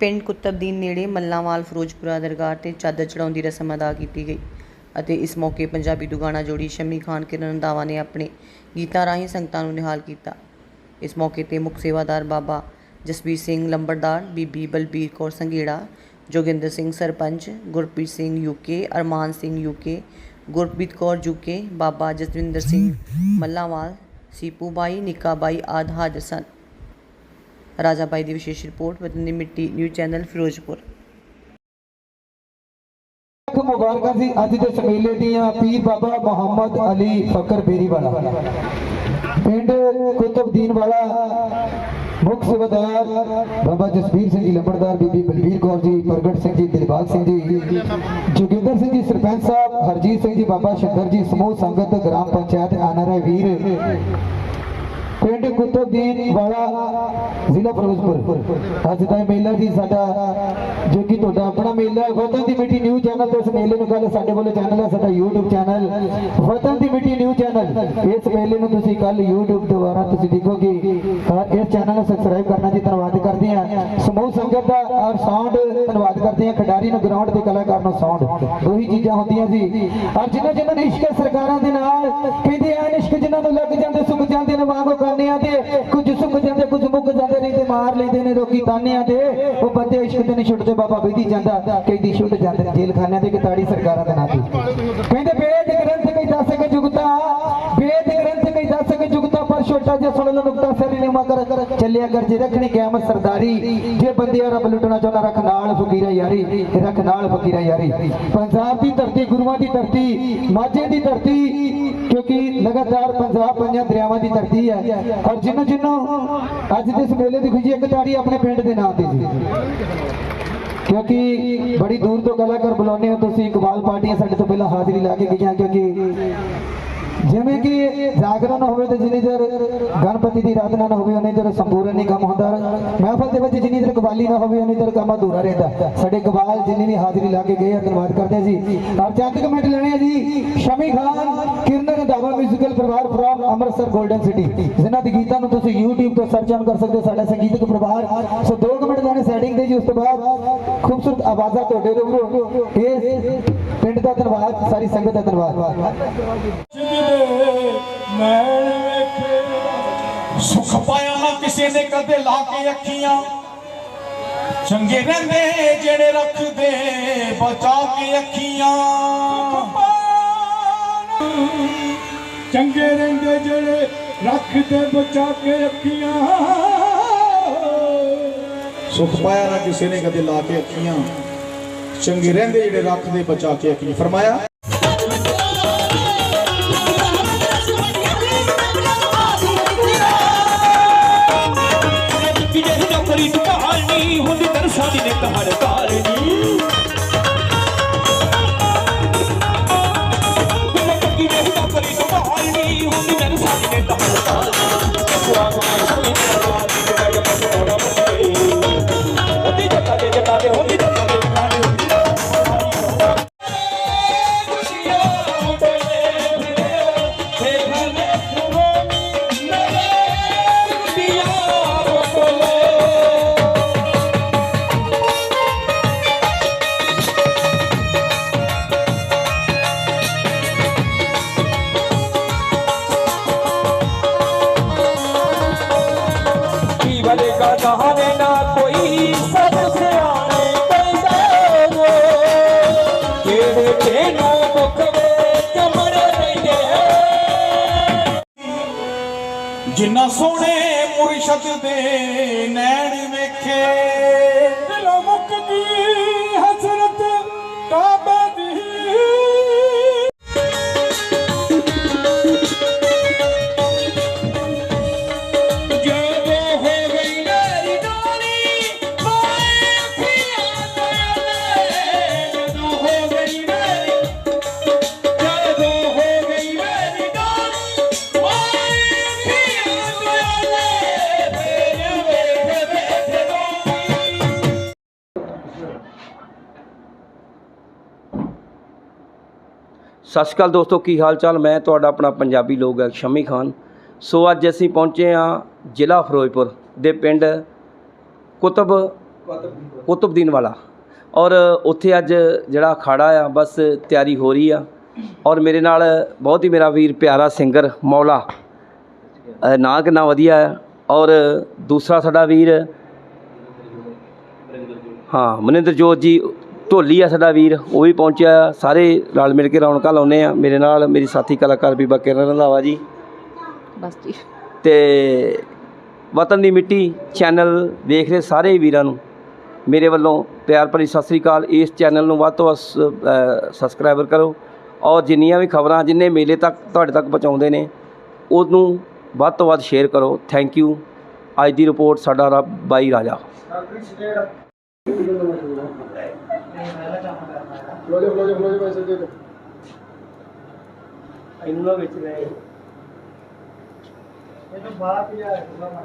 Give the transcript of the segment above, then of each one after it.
ਪਿੰਡ ਕੁਤਬਦੀਨ ਨੇੜੇ ਮੱਲਾਂਵਾਲ, ਫਿਰੋਜ਼ਪੁਰਾ ਦਰਗਾਹ ਤੇ ਚਾਦਰ ਚੜਾਉਣ ਦੀ ਰਸਮ ਅਦਾ ਕੀਤੀ ਗਈ ਅਤੇ ਇਸ ਮੌਕੇ ਪੰਜਾਬੀ ਦੁਗਾਣਾ ਜੋੜੀ ਸ਼ਮੀ ਖਾਨ, ਕਿਰਨ ਰੰਧਾਵਾ ਨੇ ਆਪਣੇ ਗੀਤਾਂ ਰਾਹੀਂ ਸੰਗਤਾਂ ਨੂੰ ਨਿਹਾਲ ਕੀਤਾ। ਇਸ ਮੌਕੇ ਤੇ ਮੁੱਖ ਸੇਵਾਦਾਰ ਬਾਬਾ ਜਸਬੀਰ ਸਿੰਘ ਲੰਬੜਦਾਰ, ਬੀਬੀ Balbir Kaur Sanghera, Joginder Singh sarpanch, Gurpreet Singh UK Armaan Singh UK Gurpreet Kaur UK ਬਾਬਾ ਜਸਵਿੰਦਰ ਸਿੰਘ ਮੱਲਾਂਵਾਲ ਸੀਪੂ ਬਾਈ ਨਿੱਕਾ ਬਾਈ ਆਦਿ ਹਾਜ਼ਰ ਸਨ। ਰਾਜਾ ਬਾਈ ਦੀ ਵਿਸ਼ੇਸ਼ ਰਿਪੋਰਟ, ਵਤਨ ਦੀ ਮਿੱਟੀ, ਨਿਊਜ਼ ਚੈਨਲ, ਫਿਰੋਜ਼ਪੁਰ। ਮੁਬਾਰਕਾਂ ਸੀ ਅੱਜ ਦੇ ਸਮੇਲੇ ਦੀਆਂ ਪੀਰ ਬਾਬਾ ਮੁਹੰਮਦ ਅਲੀ ਫਕਰ ਬੇਰੀਵਾਲਾ। ਪਿੰਡ ਕੁਤਬਦੀਨ ਵਾਲਾ ਮੁੱਖ ਸੇਵਾਦਾਰ ਬਾਬਾ ਜਸਬੀਰ ਸਿੰਘ ਜੀ, ਲੰਬੜਦਾਰ ਬੀਬੀ ਬਲਬੀਰ ਕੌਰ ਜੀ, ਪ੍ਰਗਟ ਸਿੰਘ ਜੀ, ਦਿਲਬਾਗ ਸਿੰਘ ਜੀ, ਜੋਗਿੰਦਰ ਸਿੰਘ ਜੀ, ਸਰਪੰਚ ਸਾਹਿਬ, ਹਰਜੀਤ ਸਿੰਘ ਜੀ, ਬਾਬਾ ਸ਼ੰਕਰ ਜੀ, ਸਮੂਹ ਸੰਗਤ, ਗ੍ਰਾਮ ਪੰਚਾਇਤ ਆਨਰਾ ਵੀਰ ਪਿੰਡ ਕੁਤਬਦੀਨ ਵਾਲਾ ਜ਼ਿਲ੍ਹਾ ਫਿਰੋਜ਼ਪੁਰ। ਅੱਜ ਦਾ ਇਹ ਮੇਲਾ ਜੀ ਸਾਡਾ, ਜੋ ਕਿ ਤੁਹਾਡਾ ਆਪਣਾ ਮੇਲਾ ਹੈ। ਵਤਨ ਦੀ ਮਿੱਟੀ ਨਿਊ ਚੈਨਲ ਤੇ ਇਸ ਮੇਲੇ ਨੂੰ ਕੱਲ ਸਾਡੇ ਵੱਲੋਂ ਚੈਨਲ ਹੈ, ਸਾਡਾ YouTube ਚੈਨਲ। ਵਤਨ ਦੀ ਮਿੱਟੀ ਨਿਊ ਚੈਨਲ। ਇਸ ਮੇਲੇ ਨੂੰ ਤੁਸੀਂ ਕੱਲ YouTube ਦੁਆਰਾ ਤੁਸੀਂ ਦੇਖੋਗੇ। ਇਸ ਚੈਨਲ ਨੂੰ ਸਬਸਕ੍ਰਾਈਬ ਕਰਨਾ ਜੀ, ਧੰਨਵਾਦ ਕਰਦੇ ਹਾਂ। ਸਮੂਹ ਸੰਗਤ ਦਾ ਔਰ ਸਾਊਂਡ ਧੰਨਵਾਦ ਕਰਦੇ ਹਾਂ। ਖਿਡਾਰੀ ਨੂੰ ਗਰਾਊਂਡ ਤੇ ਕਲਾਕਾਰ ਨੂੰ ਸਾਊਂਡ ਉਹੀ ਚੀਜ਼ਾਂ ਹੁੰਦੀਆਂ ਸੀ ਔਰ ਜਿਨ੍ਹਾਂ ਜਿਨ੍ਹਾਂ ਨੇ ਇਸ਼ਕ ਸਰਕਾਰਾਂ ਦੇ ਨਾਲ, ਕਹਿੰਦੇ ਆ ਇਸ਼ਕ ਜਿਨ੍ਹਾਂ ਨੂੰ ਲੱਗ ਜਾਂਦੇ, ਸੁੱਕ ਜਾਂਦੇ ਨੇ, ਵਾਂਗੋ ਮਾਰ ਲੈਂਦੇ ਨੇ ਲੋਕੀ ਤਾਨਿਆਂ ਤੇ ਉਹ ਬੰਦੇ ਇਸ਼ਕ ਤੇ ਨਹੀਂ ਛੁੱਟਦੇ ਬਾਬਾ ਬੀਦੀ ਜਾਂਦਾ ਕਈ ਛੁੱਟ ਜਾਂਦੇ ਨੇ ਜੇਲ੍ਹ ਖਾਨਿਆਂ ਤੇ ਕਿਤਾੜੀ ਸਰਕਾਰਾਂ ਦੇ ਨਾਂ ਤੇ। ਕਹਿੰਦੇ ਵੇਦ ਗ੍ਰੰਥ ਕਈ ਦੱਸ ਕੇ ਜੁਗਤਾ। ਛੋਟਾ ਜਿਹਾ ਸੁਣ ਲੋ ਨੁਕਤਾ ਸਰੀ ਨੇ ਮਗਰ ਚੱਲਿਆ ਕਰ ਰੱਖਣੀ ਕਿਆਮਤ ਸਰਦਾਰੀ। ਜੇ ਬੰਦੇ ਰੱਬ ਲੁੱਟਣਾ ਚਾਹੁੰਦਾ, ਰੱਖ ਨਾਲ ਫਕੀਰਾ ਯਾਰੀ। ਰੱਖ ਨਾਲ ਫਕੀਰਾ ਯਾਰੀ। ਪੰਜਾਬ ਦੀ ਧਰਤੀ, ਗੁਰੂਆਂ ਦੀ ਧਰਤੀ, ਮਾਝੇ ਦੀ ਧਰਤੀ, ਕਿਉਂਕਿ ਲਗਾਤਾਰ ਪੰਜਾਬ ਪੰਜਾਂ ਦਰਿਆਵਾਂ ਦੀ ਧਰਤੀ ਹੈ। ਔਰ ਜਿਹਨੂੰ ਜਿਹਨੂੰ ਅੱਜ ਦੇ ਇਸ ਮੇਲੇ ਦੀ ਖੁਸ਼ੀ ਇੱਕ ਤਾੜੀ ਆਪਣੇ ਪਿੰਡ ਦੇ ਨਾਂ ਤੇ ਜੀ। ਕਿਉਂਕਿ ਬੜੀ ਦੂਰ ਤੋਂ ਕਲਾਕਾਰ ਬੁਲਾਉਂਦੇ ਹੋ ਤੁਸੀਂ, ਇਕਬਾਲ ਪਾਰਟੀਆਂ ਸਾਡੇ ਤੋਂ ਪਹਿਲਾਂ ਹਾਜ਼ਰੀ ਲਾ ਕੇ ਗਈਆਂ, ਕਿਉਂਕਿ ਜਿਵੇਂ ਕਿ ਜਾਗਰਣ ਹੋਵੇ ਤੇ ਜਿੰਨੀ ਦੇਰ ਗਣਪਤੀ ਦੀ ਆਰਾਧਨਾ ਨਾ ਹੋਵੇ, ਉਨੀ ਦੇਰ ਸੰਪੂਰਨ ਨਹੀਂ ਕੰਮ ਹੁੰਦਾ। ਮਹਿਫਲ ਦੇ ਵਿੱਚ ਜਿੰਨੀ ਦੇਰ ਕਵਾਲੀ ਨਾ ਹੋਵੇ, ਉਨੀ ਦੇਰ ਕੰਮ ਅਧੂਰਾ ਰਹਿੰਦਾ। ਸਾਡੇ ਕਵਾਲ ਜਿੰਨੀ ਵੀ ਹਾਜ਼ਰੀ ਲਾ ਕੇ ਗਏ ਆ ਧੰਨਵਾਦ ਕਰਦੇ ਜੀ। ਔਰ ਚੰਦ ਕਮੈਂਟ ਲੈਣੇ ਆ ਜੀ। ਸ਼ਮੀ ਖਾਨ, ਕਿਰਨ ਰੰਧਾਵਾ ਮਿਊਜ਼ੀਕਲ ਪਰਿਵਾਰ ਫਰੋਮ ਅੰਮ੍ਰਿਤਸਰ 골ਡਨ ਸਿਟੀ ਜਿਨ੍ਹਾਂ ਦੇ ਗੀਤਾਂ ਨੂੰ ਤੁਸੀਂ YouTube ਤੋਂ ਸਰਚ ਆਨ ਕਰ ਸਕਦੇ ਹੋ, ਸਾਡਾ ਸੰਗੀਤਕ ਪਰਿਵਾਰ। ਸੋ ਦੋ ਕਮੈਂਟ ਲੈਣੇ ਸੈਟਿੰਗ ਦੇ ਜੀ, ਉਸ ਤੋਂ ਬਾਅਦ ਖੂਬਸੂਰਤ ਆਵਾਜ਼ਾਂ ਤੁਹਾਡੇ ਰੂਬਰੂ ਇਸ ਪਿੰਡ ਦਾ ਧੰਨਵਾਦ, ਸਾਰੀ ਸੰਗਤ ਦਾ ਧੰਨਵਾਦ। ਸੁਖ ਪਾਇਆ ਨਾ ਕਿਸੇ ਨੇ ਕਦੇ ਲਾ ਕੇ ਅੱਖੀਆਂ। ਚੰਗੇ ਰਹਿੰਦੇ ਜਿਹੜੇ ਰੱਖਦੇ, ਬਚਾ ਕੇ ਅੱਖੀਆਂ। ਚੰਗੇ ਰਹਿੰਦੇ ਜਿਹੜੇ ਰੱਖਦੇ, ਬਚਾ ਕੇ ਅੱਖੀਆਂ। ਸੁਖ ਪਾਇਆ ਨਾ ਕਿਸੇ ਨੇ ਕਦੇ ਲਾ ਕੇ ਅੱਖੀਆਂ। ਚੰਗੇ ਰਹਿੰਦੇ ਜਿਹੜੇ ਰੱਖਦੇ ਬਚਾ ਕੇ ਅੱਖੀਆਂ। ਫਰਮਾਇਆ ਕਿ ਕਹਾਣੇ ਨਾ ਕੋਈ ਸਭ ਸਿਆਣੇ ਕਹਿੰਦੇ ਨੇ। ਕਿਹੜੇ ਤੈਨੂੰ ਮੁਖ ਵਿੱਚ ਰਹਿੰਦੇ ਜਿੰਨਾ ਸੋਹਣੇ ਮੁਰਸ਼ਦ ਦੇ ਨੈਣ ਵੇਖੇ। ਸਤਿ ਸ਼੍ਰੀ ਅਕਾਲ ਦੋਸਤੋ ਕੀ ਹਾਲ ਚਾਲ? ਮੈਂ ਤੁਹਾਡਾ ਆਪਣਾ ਪੰਜਾਬੀ ਲੋਕ ਹੈ ਸ਼ਮੀ ਖਾਨ। ਸੋ ਅੱਜ ਅਸੀਂ ਪਹੁੰਚੇ ਹਾਂ ਜ਼ਿਲ੍ਹਾ ਫਿਰੋਜ਼ਪੁਰ ਦੇ ਪਿੰਡ ਕੁਤਬ ਕੁਤਬਦੀਨ ਵਾਲਾ ਔਰ ਉੱਥੇ ਅੱਜ ਜਿਹੜਾ ਅਖਾੜਾ ਆ ਬਸ ਤਿਆਰੀ ਹੋ ਰਹੀ ਆ। ਔਰ ਮੇਰੇ ਨਾਲ ਬਹੁਤ ਹੀ ਮੇਰਾ ਵੀਰ ਪਿਆਰਾ ਸਿੰਗਰ ਮੌਲਾ। ਅ, ਨਾਂ ਕਿੰਨਾ ਵਧੀਆ ਹੈ ਔਰ ਦੂਸਰਾ ਸਾਡਾ ਵੀਰ ਹਾਂ ਮਨਿੰਦਰ ਜੋਤ ਜੀ ਢੋਲੀ ਆ ਸਾਡਾ ਵੀਰ ਉਹ ਵੀ ਪਹੁੰਚਿਆ। ਸਾਰੇ ਰਲ ਮਿਲ ਕੇ ਰੌਣਕਾਂ ਲਾਉਂਦੇ ਆ। ਮੇਰੇ ਨਾਲ ਮੇਰੀ ਸਾਥੀ ਕਲਾਕਾਰ ਬੀਬਾ ਕਿਰਨ ਰੰਧਾਵਾ ਜੀ। ਬਸ ਜੀ। ਤੇ ਵਤਨ ਦੀ ਮਿੱਟੀ ਚੈਨਲ ਵੇਖ ਰਹੇ ਸਾਰੇ ਵੀਰਾਂ ਨੂੰ। ਮੇਰੇ ਵੱਲੋਂ ਪਿਆਰ ਭਰੀ ਸਤਿ ਸ੍ਰੀ ਅਕਾਲ। ਇਸ ਚੈਨਲ ਨੂੰ ਵੱਧ ਤੋਂ ਵੱਧ ਸਬਸਕ੍ਰਾਈਬਰ ਕਰੋ। ਔਰ ਜਿੰਨੀਆਂ ਵੀ ਖਬਰਾਂ ਜਿੰਨੇ ਮੇਲੇ ਤੱਕ ਤੁਹਾਡੇ ਤੱਕ ਪਹੁੰਚਾਉਂਦੇ ਨੇ ਉਹਨੂੰ ਵੱਧ ਤੋਂ ਵੱਧ ਸ਼ੇਅਰ ਕਰੋ। ਥੈਂਕ ਯੂ ਅੱਜ ਦੀ ਰਿਪੋਰਟ ਸਾਡਾ ਰੱਬ ਬਾਈ ਰਾਜਾ। ਇਹਨਾਂ ਵਿੱਚ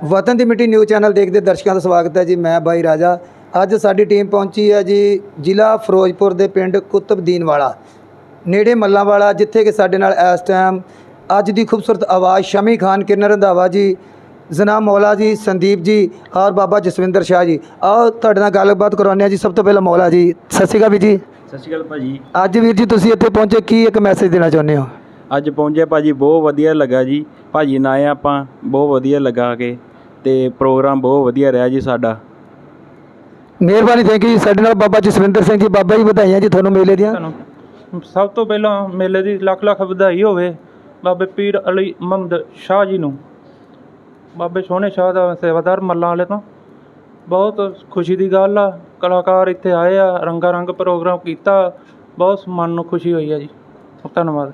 ਵਤਨ ਦੀ ਮਿੱਟੀ ਨਿਊਜ਼ ਚੈਨਲ ਦੇਖਦੇ ਦਰਸ਼ਕਾਂ ਦਾ ਸਵਾਗਤ ਹੈ ਜੀ ਮੈਂ ਬਾਈ ਰਾਜਾ। ਅੱਜ ਸਾਡੀ ਟੀਮ ਪਹੁੰਚੀ ਹੈ ਜੀ ਜ਼ਿਲ੍ਹਾ ਫਿਰੋਜ਼ਪੁਰ ਦੇ ਪਿੰਡ ਕੁਤਬਦੀਨ ਵਾਲਾ ਨੇੜੇ ਮੱਲਾਂ ਵਾਲਾ ਜਿੱਥੇ ਕਿ ਸਾਡੇ ਨਾਲ ਇਸ ਟਾਈਮ ਅੱਜ ਦੀ ਖੂਬਸੂਰਤ ਆਵਾਜ਼ ਸ਼ਮੀ ਖਾਨ ਕਿਰਨ ਰੰਧਾਵਾ ਜੀ ਜਨਾਬ ਮੌਲਾ ਜੀ ਸੰਦੀਪ ਜੀ ਔਰ ਬਾਬਾ ਜਸਵਿੰਦਰ ਸ਼ਾਹ ਜੀ। ਆਓ ਤੁਹਾਡੇ ਨਾਲ ਗੱਲਬਾਤ ਕਰਵਾਉਂਦੇ ਹਾਂ ਜੀ। ਸਭ ਤੋਂ ਪਹਿਲਾਂ ਮੌਲਾ ਜੀ ਸਤਿ ਸ਼੍ਰੀ ਅਕਾਲ ਵੀਰ ਜੀ। ਸਤਿ ਸ਼੍ਰੀ ਅਕਾਲ ਭਾਜੀ। ਅੱਜ ਵੀਰ ਜੀ ਤੁਸੀਂ ਇੱਥੇ ਪਹੁੰਚੇ ਕੀ ਇੱਕ ਮੈਸੇਜ ਦੇਣਾ ਚਾਹੁੰਦੇ ਹੋ? ਅੱਜ ਪਹੁੰਚੇ ਭਾਜੀ ਬਹੁਤ ਵਧੀਆ ਲੱਗਾ ਜੀ। ਭਾਜੀ ਨਾਲ ਆਏ ਆਪਾਂ ਬਹੁਤ ਵਧੀਆ ਲੱਗਾ ਕੇ ਤੇ ਪ੍ਰੋਗਰਾਮ ਬਹੁਤ ਵਧੀਆ ਰਿਹਾ ਜੀ ਸਾਡਾ। ਮਿਹਰਬਾਨੀ ਥੈਂਕ ਯੂ ਜੀ। ਸਾਡੇ ਨਾਲ ਬਾਬਾ ਜਸਵਿੰਦਰ ਸਿੰਘ ਜੀ ਬਾਬਾ ਜੀ ਵਧਾਈਆਂ ਜੀ ਤੁਹਾਨੂੰ ਮੇਲੇ ਦੀਆਂ। ਤੁਹਾਨੂੰ ਸਭ ਤੋਂ ਪਹਿਲਾਂ ਮੇਲੇ ਦੀ ਲੱਖ ਲੱਖ ਵਧਾਈ ਹੋਵੇ ਬਾਬੇ ਪੀਰ ਅਲੀ ਮੁਹੰਮਦ ਸ਼ਾਹ ਜੀ ਨੂੰ। ਬਾਬੇ ਸੋਹਣੇ ਸ਼ਾਹ ਦਾ ਸੇਵਾਦਾਰ ਮੱਲਾਂ ਵਾਲੇ ਤੋਂ। ਬਹੁਤ ਖੁਸ਼ੀ ਦੀ ਗੱਲ ਆ ਕਲਾਕਾਰ ਇੱਥੇ ਆਏ ਆ ਰੰਗਾ ਰੰਗ ਪ੍ਰੋਗਰਾਮ ਕੀਤਾ ਬਹੁਤ ਮਨ ਨੂੰ ਖੁਸ਼ੀ ਹੋਈ ਆ ਜੀ। ਧੰਨਵਾਦ।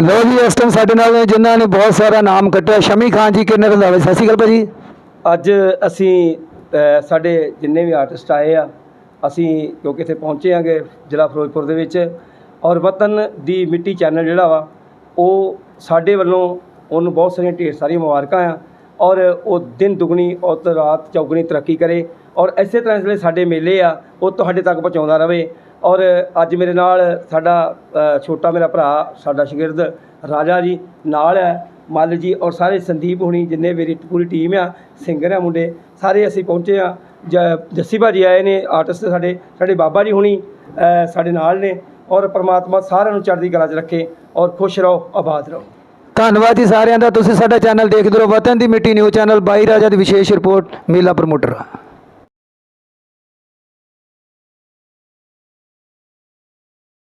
ਲੋ ਜੀ ਇਸ ਟਾਈਮ ਸਾਡੇ ਨਾਲ ਨੇ ਜਿਨ੍ਹਾਂ ਨੇ ਬਹੁਤ ਸਾਰਾ ਨਾਮ ਕੱਟਿਆ ਸ਼ਮੀ ਖਾਨ ਜੀ ਕਿੰਨੇ ਰੰਧਾਵੇ ਸਤਿ ਸ਼੍ਰੀ ਅਕਾਲ ਭਾਜੀ। ਅੱਜ ਅਸੀਂ ਸਾਡੇ ਜਿੰਨੇ ਵੀ ਆਰਟਿਸਟ ਆਏ ਆ ਅਸੀਂ ਕਿਉਂਕਿ ਇੱਥੇ ਪਹੁੰਚੇ ਆਂਗੇ ਜ਼ਿਲ੍ਹਾ ਫਿਰੋਜ਼ਪੁਰ ਦੇ ਵਿੱਚ ਔਰ ਵਤਨ ਦੀ ਮਿੱਟੀ ਚੈਨਲ ਜਿਹੜਾ ਵਾ ਉਹ ਸਾਡੇ ਵੱਲੋਂ ਉਹਨੂੰ ਬਹੁਤ ਸਾਰੀਆਂ ਢੇਰ ਸਾਰੀਆਂ ਮੁਬਾਰਕਾਂ ਆ। ਔਰ ਉਹ ਦਿਨ ਦੁਗਣੀ ਔਰ ਰਾਤ ਚੌਗਣੀ ਤਰੱਕੀ ਕਰੇ ਔਰ ਇਸੇ ਤਰ੍ਹਾਂ ਜਿਹੜੇ ਸਾਡੇ ਮੇਲੇ ਆ, ਉਹ ਤੁਹਾਡੇ ਤੱਕ ਪਹੁੰਚਾਉਂਦਾ ਰਵੇ। ਔਰ ਅੱਜ ਮੇਰੇ ਨਾਲ ਸਾਡਾ ਛੋਟਾ ਮੇਰਾ ਭਰਾ, ਸਾਡਾ ਸ਼ਾਗਿਰਦ ਰਾਜਾ ਜੀ ਨਾਲ ਹੈ ਮੱਲ ਜੀ ਔਰ ਸਾਰੇ ਸੰਦੀਪ ਹੋਣੀ ਜਿੰਨੇ ਮੇਰੀ ਪੂਰੀ ਟੀਮ ਆ, ਸਿੰਗਰ ਆ ਮੁੰਡੇ, ਸਾਰੇ ਅਸੀਂ ਪਹੁੰਚੇ ਆ। ਜ- ਜੱਸੀ ਭਾਜੀ ਆਏ ਨੇ, ਆਰਟਿਸਟ ਸਾਡੇ ਸਾਡੇ ਬਾਬਾ ਜੀ ਹੋਣੀ ਸਾਡੇ ਨਾਲ ਨੇ ਔਰ ਪ੍ਰਮਾਤਮਾ ਸਾਰਿਆਂ ਨੂੰ ਚੜ੍ਹਦੀ ਕਲਾ 'ਚ ਰੱਖੇ ਔਰ ਖੁਸ਼ ਰਹੋ, ਆਬਾਦ ਰਹੋ। ਧੰਨਵਾਦ ਜੀ ਸਾਰਿਆਂ ਦਾ। ਤੁਸੀਂ ਸਾਡਾ ਚੈਨਲ ਦੇਖਦੇ ਰਹੋ। ਵਤਨ ਦੀ ਮਿੱਟੀ ਨਿਊਜ਼ ਚੈਨਲ, ਬਾਈ ਰਾਜਾ ਦੀ ਵਿਸ਼ੇਸ਼ ਰਿਪੋਰਟ, ਮੇਲਾ ਪ੍ਰਮੋਟਰ।